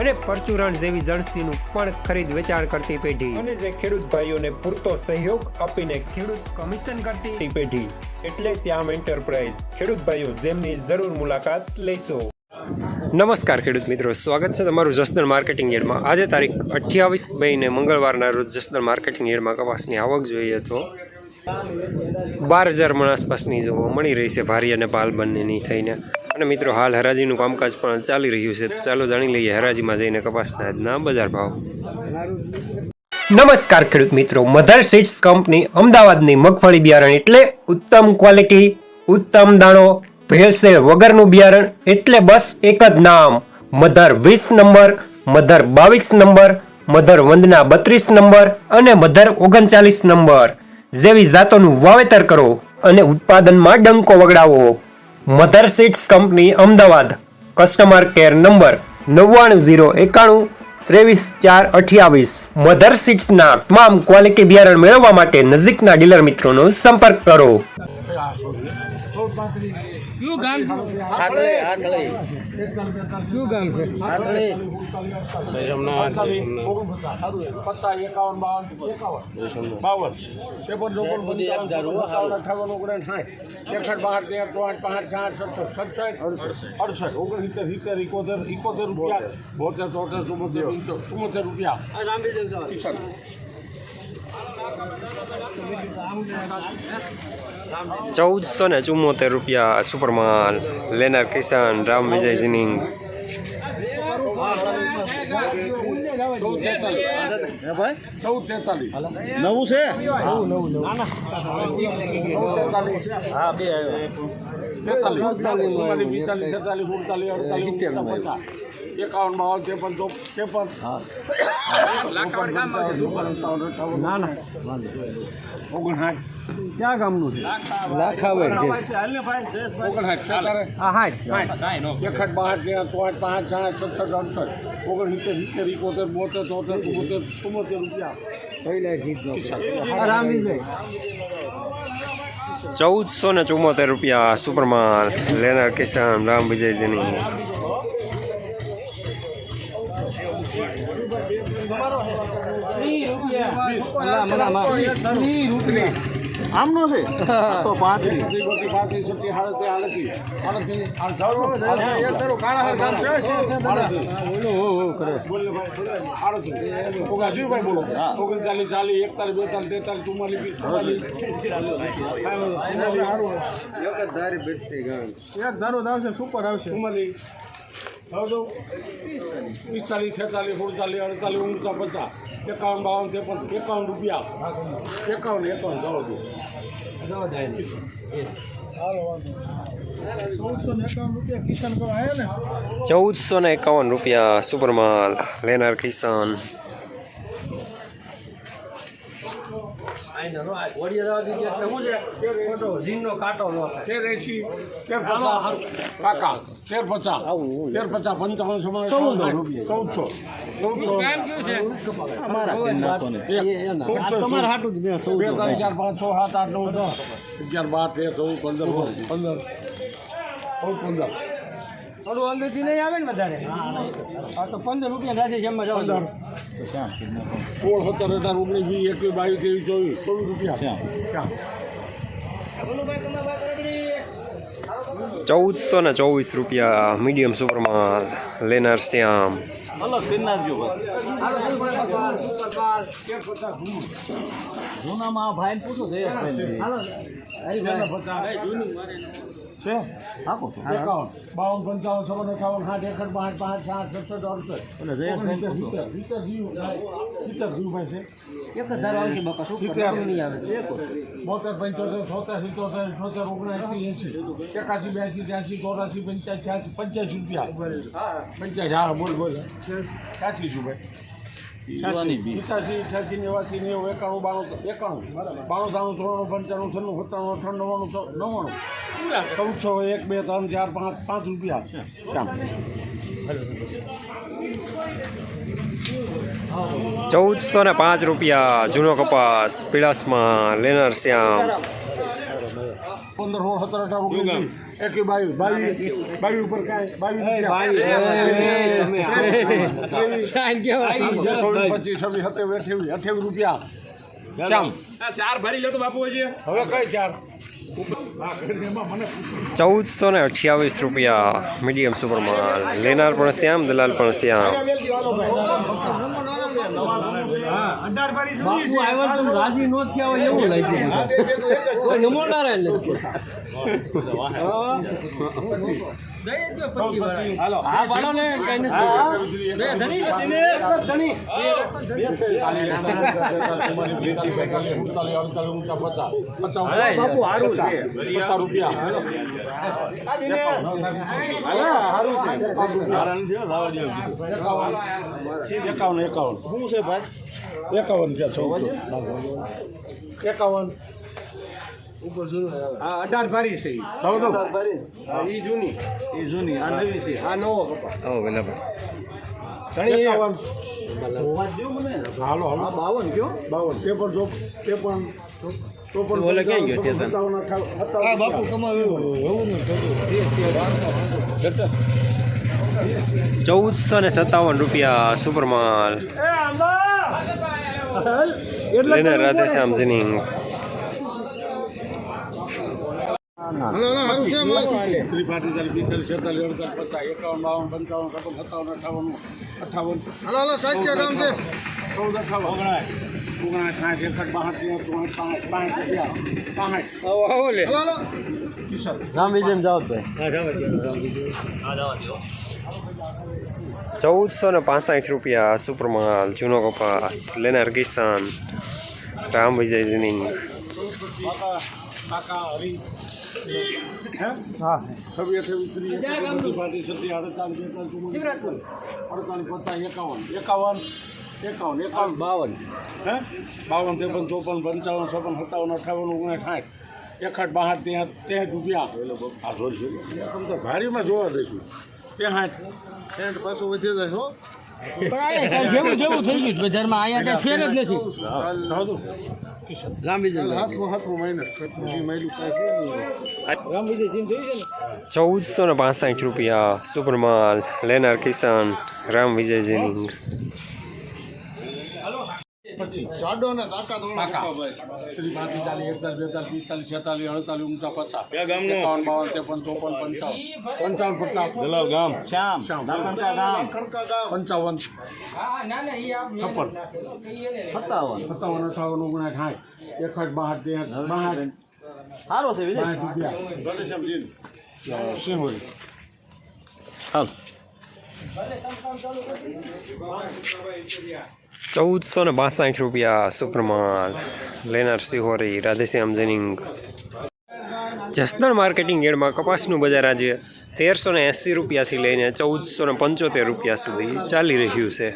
અને પરચુરણ જેવી જણસીનું પણ ખરીદ વેચાણ કરતી પેઢી. અને જે ખેડૂત ભાઈઓને પૂરતો સહયોગ આપીને ખેડૂત કમિશન કરતી પેઢી. એટલે શ્યામ એન્ટરપ્રાઇઝ. ખેડૂત ભાઈઓ જેમની જરૂર મુલાકાત લેશો. નમસ્કાર ખેડૂત મિત્રો સ્વાગત છે તમારું જસદણ માર્કેટિંગ યાર્ડમાં. આજે તારીખ અઠ્યાવીસ મેને મંગળવારના રોજ જસદણ માર્કેટિંગ યાર્ડમાં કપાસની આવક જોઈએ તો બાર હજાર મણ આસપાસની જોવા મળી રહી છે ભારી અને પાલ બંનેની થઈને. અને મિત્રો, હાલ હરાજીનું કામકાજ પણ ચાલી રહ્યું છે. ચાલો જાણી લઈએ, હરાજીમાં જઈને કપાસના આજના બજાર ભાવ. નમસ્કાર, ખેડૂત મિત્રો. મધર સીડ્સ કંપની અમદાવાદની મગફળી બિયારણ એટલે ઉત્તમ ક્વોલિટી, ઉત્તમ દાણો, ભેળસેળ વગરનું બિયારણ એટલે બસ એક જ નામ. મધર વીસ નંબર, મધર બાવીસ નંબર, મધર વંદના બત્રીસ નંબર અને મધર ઓગણચાલીસ નંબર. જેવી જાતોનું વાવેતર કરો અને ઉત્પાદનમાં ડંકો વગડાવો. Mother seeds company, Ahmedabad. Customer care number નવ્વાણું ઝીરો એકાણું ત્રેવીસ ચાર અઠ્યાવીસ. મધર સીટ્સના તમામ ક્વોલિટી બિયારણ મેળવવા માટે નજીકના ડીલર મિત્રોનો સંપર્ક કરો. ગામ? આટલે આટલે શું ગામ છે? એકાવન બાવન ત્રેપન ચોપન બધી અઠાવન ઓગણ સાઠ. એકસઠ બાર તેર ચોઆઠ પાંચ ચાર સત્તર સડસઠ. અડસઠ. ઓગણસિત્તેર સિત્તેર રૂપિયા. બોતેર. ચોતેર ચુમ્મોતેર ચુમ્મોતેર રૂપિયા. ચૌદસો ને ચુમ્મોતેર રૂપિયા સુપરમાલ લેનાર કિસાન રામ વિજય જીનિંગ. ચૌદ તેતાલીસ હે ભાઈ ચૌદ તેતાલીસ નવું છે હા બે છેતાલીસ સુડતાલીસ તે પણ એકાવન બાવન ત્રેપન ચોપન ત્રેપન ના ના. ઓગણસાઠ. ક્યાં ગામનું છે? લાખાવડ એકસઠ બાસઠ તેર પાંચ સાઠ સત્તર અડસઠ. ઓગણસિત્તેર સિત્તેર ઇકોતેર બોતેર ચોતેર ચુમ્મોતેર ચુમ્મોતેર રૂપિયા. ચૌદસો ને ચુમ્મોતેર રૂપિયા સુપરમાન લેનાર કિસાન રામ વિજય આડત્રીસ. ઓગણ હજુભાઈ બોલો. ઓગણચાલીસ, ચાલીસ, એકતાલીસ, બેતાલીસ, તેતાલીસ, ચુમ્માલીસ, પિસ્તાલીસ. એક ધારો આવશે સુપર આવશે ચુમ્માલીસ. હવે તો પિસ્તાલીસ, છેતાલીસ, સુડતાલીસ, અડતાલીસ, ઓગણચાલીસ, પચાસ, એકાવન, બાવન, ત્રેપન, એકાવન રૂપિયા. એકાવન એકાવન જવા દો. ચૌદસો ને એકાવન રૂપિયા કિસાન. કો આવ્યો ને રૂપિયા કિસાન તેર એસી તેર પચાસ. કાકા તેર પચાસ. તેર પચાસ પંચાવન સમય ચૌદસો ચૌદસો. ચૌદસો. અમારા તમારે હાટું બે ત્રણ ચાર પાંચ છ સાત આઠ નવ દસ. અગિયાર બાર તેર ચૌદ પંદર પંદર. ચૌદ પંદર. થોડું અંદરથી નહીં આવે ને વધારે? હા તો પંદર રૂપિયા સાથે એમાં જવા દો. સોળ સત્તર અઢાર ઓગણીસ વીસ એકવીસ બાવીસ ત્રેવીસ ચોવીસ ચોવીસ રૂપિયા. ક્યાં ચૌદસો ને ચોવીસ રૂપિયા મીડિયમ સુપરમાં લેનાર શ્યામ. અલગ કરી નાખજો જૂનામાં ભાઈ પૂછો છે છે? હાકો એકાવન. બાવન પંચાવન છપ્પન એકાવન સાઠ એકડ પાંચ પાંચ સાત સત્તર અડસઠ. એટલે સિત્તેર સિત્તેર જીવ સિત્તેર જીવભાઈ છે. એક હજાર આવશે બકા શું સિત્તેર. નહીં આવે. બોતેર પંચોતેર છોતેર સિત્તોતેર છોતેર ઓગણએંસી એસી. એકાસી બ્યાસી ત્યાસી ચોરાસી પંચ્યાસી છ્યાસી પંચ્યાસી રૂપિયા. પંચ્યાસી હા બોલ બોલ. સાચી છું ભાઈ. પચાસી અઠ્યાસી નેવાસી નેવું એકાણું બાણું એકાણું. બાણું ત્રાણું ત્રાણું પંચાણું છન્નું સત્તાણું અઠાણું નવ્વાણું નવ્વાણું. ચૌદસો એક બે ત્રણ ચાર પાંચ પાંચ રૂપિયા. ચૌદસો ને પાંચ રૂપિયા જૂનો કપાસ પીળાસમાં લેનાર શ્યામ. પંદર સોળ સત્તર અઢાર ઓગણીસ ઉપર કાંઈ બાવીસ પચીસ છવ્વીસ સત્યાવીસ અઠ્યાવીસ અઠ્યાવીસ રૂપિયા. ચાર ભરી લો તો બાપુ હવે કઈ ચાર? ચૌદસો ને અઠ્યાવીસ રૂપિયા મીડિયમ સુપરમાં લેનાર પણ શ્યામ દલાલ પણ શ્યામ. બાપુ આવ્યા તો રાજી ન થયા હોય એવું લાગ્યું મને. કોઈ નમોનાર જ એકાવન એકાવન. શું છે ભાઈ? એકાવન છે ચૌદ એકાવન હા અઢાર ભારી છે. ચૌદ ઈ જૂની. એ જૂની આ નવી છે. આ નવો કપાસ ઓ આ હાલો બાવન કયો? બાવન. તે પણ જો તે પણ તો પણ ઓલે ક્યાં ગયો તે તને? સત્તાવન, અઠ્ઠાવન, આ બાપુ કમાવ્યું એવું ચૌદસો ને સત્તાવન રૂપિયા સુપરમાલ એટલે રાધેશ્યામ જીનિંગ ત્રીસ, પાંત્રીસ, ચાલીસ, પિસ્તાલીસ, છેતાલીસ, અડતાલીસ, પચાસ, એકાવન, બાવન, પંચાવન, છપ્પન, સત્તાવન, અઠાવન, અઠાવન, ચૌદ, અઠાવન, ઓગણાય, ઓગણાય, સાઠ, એકસઠ, બાસઠ, ચોસઠ, રામ વિજય જાવ ભાઈ ચૌદસો ને પાસઠ રૂપિયા સુપરમાલ જૂનો કપાસ લેનાર કિસાન રામ વિજય જીનિંગ કાકા, કાકા, હરી, હા છવ્વીસ, અઠ્યાવીસ, ત્રીસ, પાંત્રીસ, છત્રીસ, અડતાલીસ, બેતાલીસ, અડતાલીસ, પચાસ, એકાવન, એકાવન, એકાવન, એકાવન, બાવન, હે? બાવન, ત્રેપન, ચોપન, પંચાવન, છપ્પન, સત્તાવન, અઠાવન, ઓગણ સાઠ, એકસઠ, બાસઠ, ત્યાં ત્યાં રૂપિયા. આ જોઈશું તમે તો ભારીમાં જોવા દઈશું ત્રેસઠ સાઠ પાછું વધી જાય હો. પણ આયા જેવું જેવું થઈ ગયું બજારમાં આયા કઈ ફેર જ નથી. ચૌદસો ને પાસઠ રૂપિયા સુપરમાલ લેનાર કિસાન રામ વિજય જીનિંગ જાડો ને તાકાત વાળો ભાઈ. ત્રીસ, પાંત્રીસ, ચાલીસ, એકતાલીસ, બેતાલીસ, પિસ્તાલીસ, છેતાલીસ, અડતાલીસ, ઊંચા પચાસ. એકાવન, બાવન, ત્રેપન, ચોપન, પંચાવન. પંચાવન, પચાસ. શ્યામ. ગામ. પંચાવન, છપ્પન, સત્તાવન. સત્તાવન, અઠાવન, ઓગણસાઠ, સાઠ, એકસઠ, બાસઠ, ત્રેસઠ, બાસઠ, સારો છે વિજય. સિંહોરી. ચૌદસો ને બાસઠ રૂપિયા સુપ્રમાલ લેનાર સિહોરી રાધેશ્યામ જીનિંગ. જસદણ માર્કેટિંગ યાર્ડમાં કપાસનું બજાર આજે તેરસો ને એંસી રૂપિયાથી લઈને ચૌદસો ને પંચોતેર રૂપિયા સુધી ચાલી રહ્યું છે.